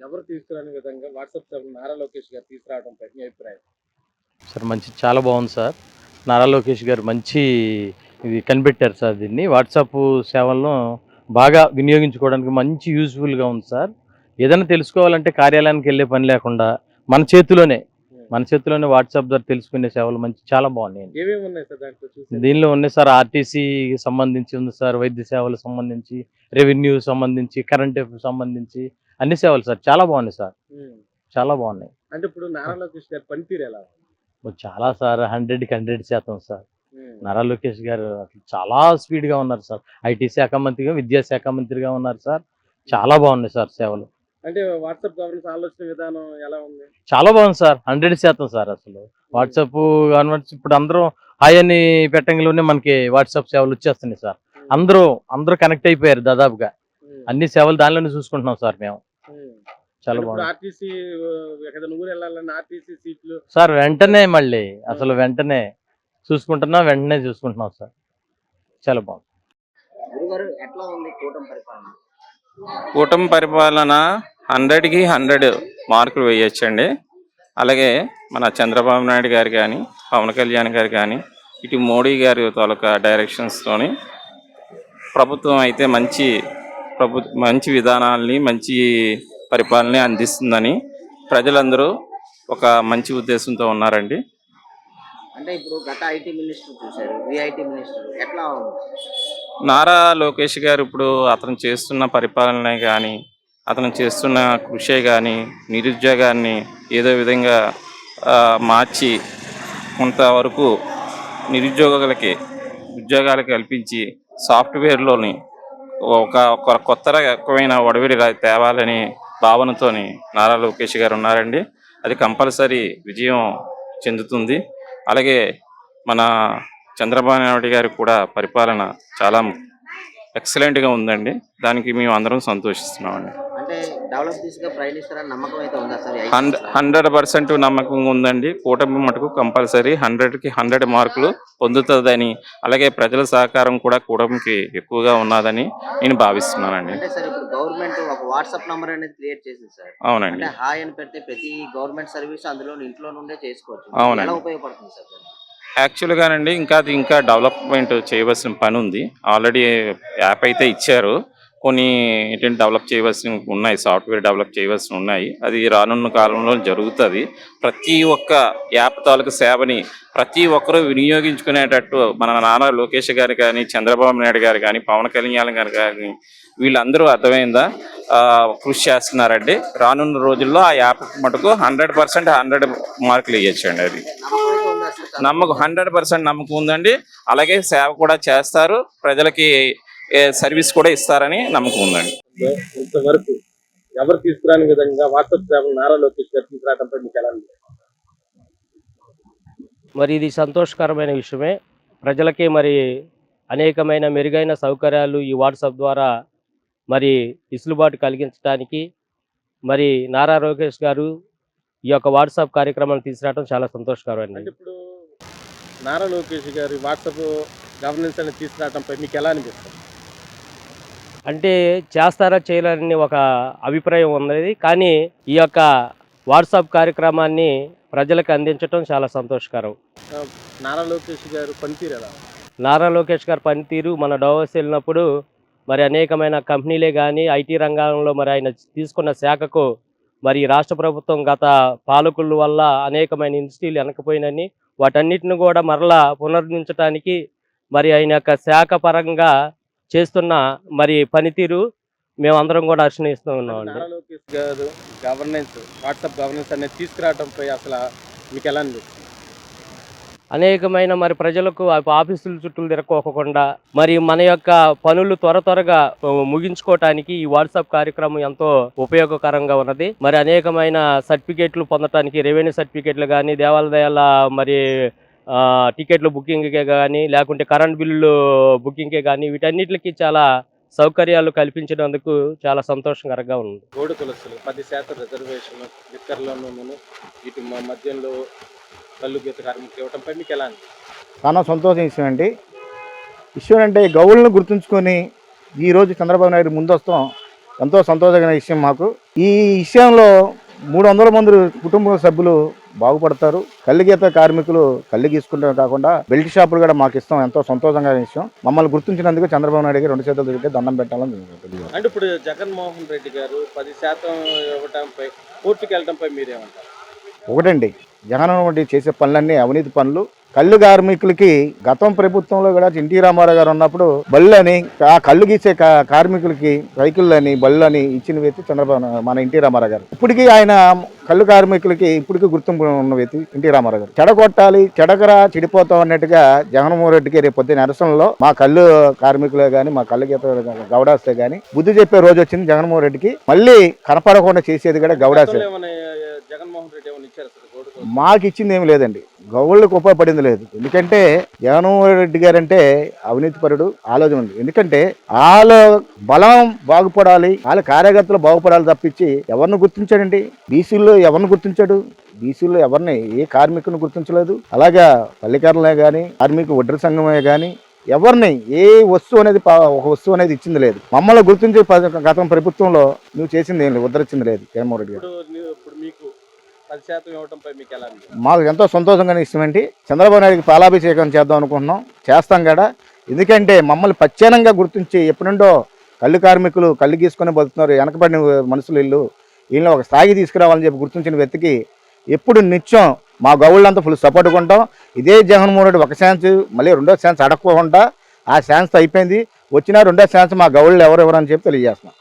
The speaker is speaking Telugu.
ఎవరు తీసుకురాని విధంగా వాట్సాప్ సేవలు నారా లోకేష్ గారు తీసుకురావడంపై మీ అభిప్రాయం? సార్ మంచి చాలా బాగుంది సార్. నారా లోకేష్ గారు మంచి ఇది కనిపెట్టారు సార్ దీన్ని. వాట్సాప్ సేవలను బాగా వినియోగించుకోవడానికి మంచి యూజ్ఫుల్గా ఉంది సార్. ఏదైనా తెలుసుకోవాలంటే కార్యాలయానికి వెళ్ళే పని లేకుండా మన చేతిలోనే మన చేతిలోనే వాట్సాప్ ద్వారా తెలుసుకునే సేవలు మంచి చాలా బాగున్నాయి దీనిలో ఉన్నాయి సార్ ఆర్టీసీకి సంబంధించి ఉంది సార్ వైద్య సేవలకు సంబంధించి రెవెన్యూ సంబంధించి కరెంట్ సంబంధించి అన్ని సేవలు సార్. చాలా బాగున్నాయి సార్. చాలా బాగున్నాయి. అంటే ఇప్పుడు నారా లోకేష్ గారి పనితీరు ఎలా? చాలా సార్. హండ్రెడ్కి హండ్రెడ్ శాతం సార్. నారా లోకేష్ గారు చాలా స్పీడ్గా ఉన్నారు సార్. ఐటీ శాఖ మంత్రిగా విద్యాశాఖ మంత్రిగా ఉన్నారు సార్. చాలా బాగున్నాయి సార్ సేవలు. అంటే వాట్సాప్ గవర్నెన్స్ ఆలోచన విధానం ఎలా ఉంది? చాలా బాగుంది సార్. హండ్రెడ్ శాతం సార్ అసలు. వాట్సాప్ గవర్నమెంట్ ఇప్పుడు అందరూ హాయ్ అని పెట్టంగానే మనకి వాట్సాప్ సేవలు వచ్చేస్తున్నాయి సార్. అందరూ అందరూ కనెక్ట్ అయిపోయారు దాదాపుగా. అన్ని సేవలు దానిలోనే చూసుకుంటున్నాం సార్ మేము. చాలా బాగుంది. ఆర్టీసీ ఊరు ఆర్టీసీ సీట్లు? సార్ వెంటనే మళ్ళీ అసలు వెంటనే చూసుకుంటున్నాం వెంటనే చూసుకుంటున్నాం సార్. చాలా బాగుంది. గురుగారు ఎట్లా ఉంది కూటమి పరిపాలన? కూటమి పరిపాలన హండ్రెడ్కి హండ్రెడ్ మార్కులు వేయొచ్చండి. అలాగే మన చంద్రబాబు నాయుడు గారు కానీ పవన్ కళ్యాణ్ గారు కానీ ఇటు మోడీ గారి తాలూకా డైరెక్షన్స్తోని ప్రభుత్వం అయితే మంచి ప్రభు మంచి విధానాల్ని మంచి పరిపాలన అందిస్తుందని ప్రజలందరూ ఒక మంచి ఉద్దేశంతో ఉన్నారండి. అంటే ఇప్పుడు గత ఐటీ మినిస్టర్ చూశారు విఐటి మినిస్టర్ ఎట్లా నారా లోకేష్ గారు ఇప్పుడు అతను చేస్తున్న పరిపాలన కానీ అతను చేస్తున్న కృషి కానీ నిరుద్యోగాన్ని ఏదో విధంగా మార్చి కొంతవరకు నిరుద్యోగులకి ఉద్యోగాలు కల్పించి సాఫ్ట్వేర్లోని ఒక ఒక కొత్త రకమైన ఒడవిడి తేవాలని భావనతోని నారా లోకేష్ గారు ఉన్నారండి. అది కంపల్సరీ విజయం చెందుతుంది. అలాగే మన చంద్రబాబు నాయుడు గారి కూడా పరిపాలన చాలా ఎక్సలెంట్గా ఉందండి. దానికి మేము అందరం సంతోషిస్తున్నామండి. అంటే డెవలప్ దిశగా ప్రయాణిస్తారని నమ్మకం అయితే ఉందా ఐదు హండ్రెడ్ పర్సెంట్ నమ్మకం ఉందండి. కూటమి మటుకు కంపల్సరీ హండ్రెడ్కి హండ్రెడ్ మార్కులు పొందుతుందని అలాగే ప్రజల సహకారం కూడా కూటమికి ఎక్కువగా ఉన్నదని నేను భావిస్తున్నానండి. అంటే సార్ ఇప్పుడు గవర్నమెంట్ ఒక వాట్సాప్ నంబర్ అనేది క్రియేట్ చేసింది సార్. అవునండి. అంటే హాయ్ అని పెడితే ప్రతి గవర్నమెంట్ సర్వీస్ అందులో ఇంట్లో నుండే చేసుకోవచ్చు. అవునండి. ఎలా ఉపయోగపడుతుంది సార్ దాన్ని? యాక్చువల్గానండి ఇంకా అది ఇంకా డెవలప్మెంట్ చేయవలసిన పని ఉంది. ఆల్రెడీ యాప్ అయితే ఇచ్చారు. కొన్ని ఏంటంటే డెవలప్ చేయవలసి ఉన్నాయి సాఫ్ట్వేర్ డెవలప్ చేయవలసి ఉన్నాయి. అది రానున్న కాలంలో జరుగుతుంది. ప్రతి ఒక్క యాప్ తాలూకు సేవని ప్రతి ఒక్కరూ వినియోగించుకునేటట్టు మన నాన్న లోకేష్ గారు కానీ చంద్రబాబు నాయుడు గారు కానీ పవన్ కళ్యాణ్ గారు కానీ వీళ్ళందరూ అర్థమైందా? కృషి చేస్తున్నారండి. రానున్న రోజుల్లో ఆ యాప్ మటుకు హండ్రెడ్ పర్సెంట్ హండ్రెడ్ మార్కులు ఇవ్వచ్చండి అది. నమ్మకం హండ్రెడ్ పర్సెంట్ నమ్మకం ఉందండి. అలాగే సేవ కూడా చేస్తారు. ప్రజలకి సర్వీస్ కూడా ఇస్తారని నమ్మకం ఉందండి. ఇంతవరకు ఎవరు తీసుకురాని విధంగా వాట్సాప్ సేవలు నారా లోకేష్ గారు తీసుకురావడంపై మీకు ఎలా ఉంది? మరి ఇది సంతోషకరమైన విషయమే. ప్రజలకి మరి అనేకమైన మెరుగైన సౌకర్యాలు ఈ వాట్సాప్ ద్వారా మరి ఇసులుబాటు కలిగించడానికి మరి నారా లోకేష్ గారు ఈ యొక్క వాట్సాప్ కార్యక్రమాన్ని తీసుకురావడం చాలా సంతోషకరమైనది. అంటే ఇప్పుడు నారా లోకేష్ గారి వాట్సాప్ గవర్నెన్స్ అనేది తీసుకురావడంపై మీకు ఎలా అనిపిస్తుంది? అంటే చేస్తారా చేయాలని ఒక అభిప్రాయం ఉన్నది కానీ ఈ యొక్క వాట్సాప్ కార్యక్రమాన్ని ప్రజలకు అందించడం చాలా సంతోషకరం నారా లోకేష్ గారు పనితీరు ఎలా? నారా లోకేష్ గారి పనితీరు మన డోవస్ వెళ్ళినప్పుడు మరి అనేకమైన కంపెనీలే కానీ ఐటీ రంగంలో మరి ఆయన తీసుకున్న శాఖకు మరి రాష్ట్ర ప్రభుత్వం గత పాలకుల వల్ల అనేకమైన ఇండస్ట్రీలు వెనకపోయినని వాటన్నిటిని కూడా మరలా పునర్నించడానికి మరి ఆయన యొక్క శాఖ పరంగా చేస్తున్న మరి పనితీరు మేమందరం కూడా హర్షణిస్తూ ఉన్నామండి. గారు గవర్నెన్స్ వాట్సాప్ గవర్నెన్స్ అనేది తీసుకురావడంపై అసలు మీకు ఎలా అనిపిస్తుంది? అనేకమైన మరి ప్రజలకు ఆఫీసుల చుట్టూ తిరగకోకుండా మరి మన యొక్క పనులు త్వర త్వరగా ముగించుకోవటానికి ఈ వాట్సాప్ కార్యక్రమం ఎంతో ఉపయోగకరంగా ఉన్నది. మరి అనేకమైన సర్టిఫికేట్లు పొందటానికి రెవెన్యూ సర్టిఫికేట్లు కానీ దేవాలయాల మరి టికెట్లు బుకింగ్కే కానీ లేకుంటే కరెంట్ బిల్లు బుకింగ్కే కానీ వీటన్నిటికి చాలా సౌకర్యాలు కల్పించినందుకు చాలా సంతోషకరంగా ఉంది. గోడు తులసులు పది శాతం రిజర్వేషన్ లిక్కర్లోనూ ఇటు మా మధ్యంలో కళ్ళు గీత కార్మికులు ఇవ్వడంపై మీకు ఎలా చాలా సంతోషం విషయం అండి. విషయం అంటే గౌళ్ళను గుర్తుంచుకొని ఈరోజు చంద్రబాబు నాయుడు ముందొస్తాం. ఎంతో సంతోషకరమైన విషయం మాకు. ఈ విషయంలో మూడు వందల మంది కుటుంబ సభ్యులు బాగుపడతారు. కళ్ళు గీత కార్మికులు కళ్ళు గీసుకుంటే కాకుండా బెల్ట్ షాపులు కూడా మాకు ఇస్తాం. ఎంతో సంతోషంగా విషయం. మమ్మల్ని గుర్తించినందుకు చంద్రబాబు నాయుడు గారు రెండు చేతులు తిరిగి దండం పెట్టాలని. అంటే ఇప్పుడు జగన్మోహన్ రెడ్డి గారు పది శాతం ఇవ్వటంపై కోర్టుకు వెళ్ళటంపై మీరేమంటారు? ఒకటండి. జగన్మోహన్ రెడ్డి చేసే పనులన్నీ అవినీతి పనులు. కళ్ళు కార్మికులకి గతం ప్రభుత్వంలో కూడా ఎన్టీ రామారావు గారు ఉన్నప్పుడు బళ్ళు అని ఆ కళ్ళు గీసే కా- కార్మికులకి సైకిళ్ళని బళ్ళని బళ్ళు అని ఇచ్చిన వ్యక్తి చంద్రబాబు మన ఎన్టీ రామారావు గారు. ఇప్పటికీ ఆయన కళ్ళు కార్మికులకి ఇప్పటికీ గుర్తింపు ఉన్న వ్యక్తి ఎన్టీ రామారావు గారు. చెడగొట్టాలి చెడకరా చెడిపోతాం అన్నట్టుగా జగన్మోహన్ రెడ్డికి రేపు పొద్దున్న నిరసనలో మా కళ్ళు కార్మికులే కానీ మా కళ్ళు గీత గౌడాస్తే కానీ బుద్ధి చెప్పే రోజు వచ్చింది జగన్మోహన్ రెడ్డికి. మళ్ళీ కనపడకుండా చేసేది కూడా గౌడాస్తే. జగన్మోహన్ రెడ్డి ఏమైనా ఇచ్చారు సార్ కోర్టుకు మాకు ఇచ్చింది ఏమి లేదండి. గౌళ్ళకు ఉపయోగపడింది లేదు. ఎందుకంటే జగన్మోహన్ రెడ్డి గారు అంటే అవినీతిపరుడు ఆలోచన ఉంది. ఎందుకంటే వాళ్ళ బలం బాగుపడాలి వాళ్ళ కార్యకర్తలు బాగుపడాలి తప్పించి ఎవరిని గుర్తించాడండి? బీసీల్లో ఎవరిని గుర్తించాడు? బీసీలో ఎవరిని ఏ కార్మికుని గుర్తించలేదు? అలాగా పల్లెకారులే కానీ కార్మిక వడ్డీ సంఘమే కానీ ఎవరిని ఏ వస్తువు అనేది ఒక వస్తువు అనేది ఇచ్చింది లేదు. మమ్మల్ని గుర్తించే గతం ప్రభుత్వంలో నువ్వు చేసింది ఏం లేదు ఉద్ధరించింది లేదు జగన్మోహన్ రెడ్డి గారు ఇప్పుడు నీ- ఇప్పుడు మీకు పది శాతం మీకు ఎలా మాకు ఎంతో సంతోషంగా ఇష్టమేంటి చంద్రబాబు నాయుడికి పాలాభిషేకం చేద్దాం అనుకుంటున్నాం. చేస్తాం కదా. ఎందుకంటే మమ్మల్ని ప్రత్యేకంగా గుర్తించి ఎప్పటి నుండో కళ్ళు కార్మికులు కళ్ళు గీసుకొని బతుకుతున్నారు. వెనకబడిన మనుషులు ఇల్లు వీళ్ళని ఒక స్థాయికి తీసుకురావాలని చెప్పి గుర్తించిన వ్యక్తికి ఎప్పుడు నిత్యం మా గౌళ్ళంతా ఫుల్ సపోర్ట్ కొంటాం. ఇదే జగన్మోహన్ రెడ్డి ఒక ఛాన్స్ మళ్ళీ రెండో ఛాన్స్ అడగకుండా ఆ ఛాన్స్ అయిపోయింది. వచ్చిన రెండో ఛాన్స్ మా గౌళ్ళు ఎవరెవరు అని చెప్పి తెలియజేస్తున్నాం.